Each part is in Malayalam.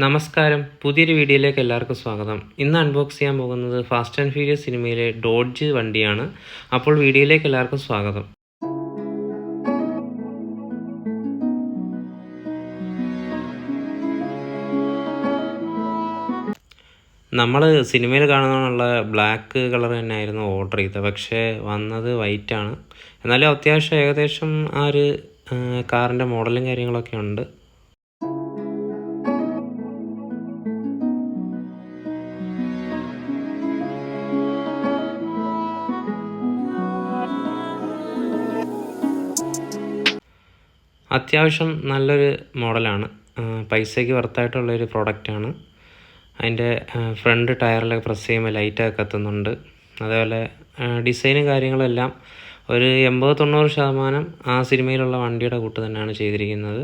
നമസ്കാരം. പുതിയൊരു വീഡിയോയിലേക്ക് എല്ലാവർക്കും സ്വാഗതം. ഇന്ന് അൺബോക്സ് ചെയ്യാൻ പോകുന്നത് ഫാസ്റ്റ് ആൻഡ് ഫ്യൂരിയസ് സിനിമയിലെ ഡോഡ്ജ് വണ്ടിയാണ്. അപ്പോൾ വീഡിയോയിലേക്ക് എല്ലാവർക്കും സ്വാഗതം. നമ്മൾ സിനിമയിൽ കാണുന്നതിനുള്ള ബ്ലാക്ക് കളർ തന്നെയായിരുന്നു ഓർഡർ ചെയ്തത്. പക്ഷേ വന്നത് വൈറ്റാണ് എന്നാലും അത്യാവശ്യം ഏകദേശം ആ ഒരു കാറിന്റെ മോഡലും കാര്യങ്ങളൊക്കെ ഉണ്ട്. അത്യാവശ്യം നല്ലൊരു മോഡലാണ്. പൈസയ്ക്ക് വർത്തായിട്ടുള്ളൊരു പ്രോഡക്റ്റാണ് അതിന്റെ ഫ്രണ്ട് ടയറിലൊക്കെ പ്രസ് ചെയ്യുമ്പോൾ ലൈറ്റൊക്കെ കത്തുന്നുണ്ട്. അതേപോലെ ഡിസൈനും കാര്യങ്ങളെല്ലാം ഒരു എൺപത് തൊണ്ണൂറ് ശതമാനം ആ സിനിമയിലുള്ള വണ്ടിയുടെ കൂട്ട് തന്നെയാണ് ചെയ്തിരിക്കുന്നത്.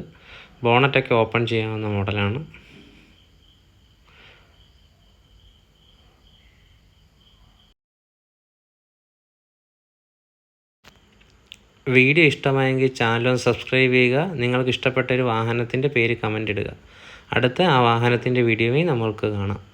ബോണറ്റൊക്കെ ഓപ്പൺ ചെയ്യാവുന്ന മോഡലാണ് വീഡിയോ ഇഷ്ടമായെങ്കിൽ ചാനൽ ഒന്ന് സബ്സ്ക്രൈബ് ചെയ്യുക. നിങ്ങൾക്ക് ഇഷ്ടപ്പെട്ട ഒരു വാഹനത്തിന്റെ പേര് കമന്റ് ഇടുക. അടുത്ത ആ വാഹനത്തിന്റെ വീഡിയോയും നമ്മൾക്ക് കാണാം.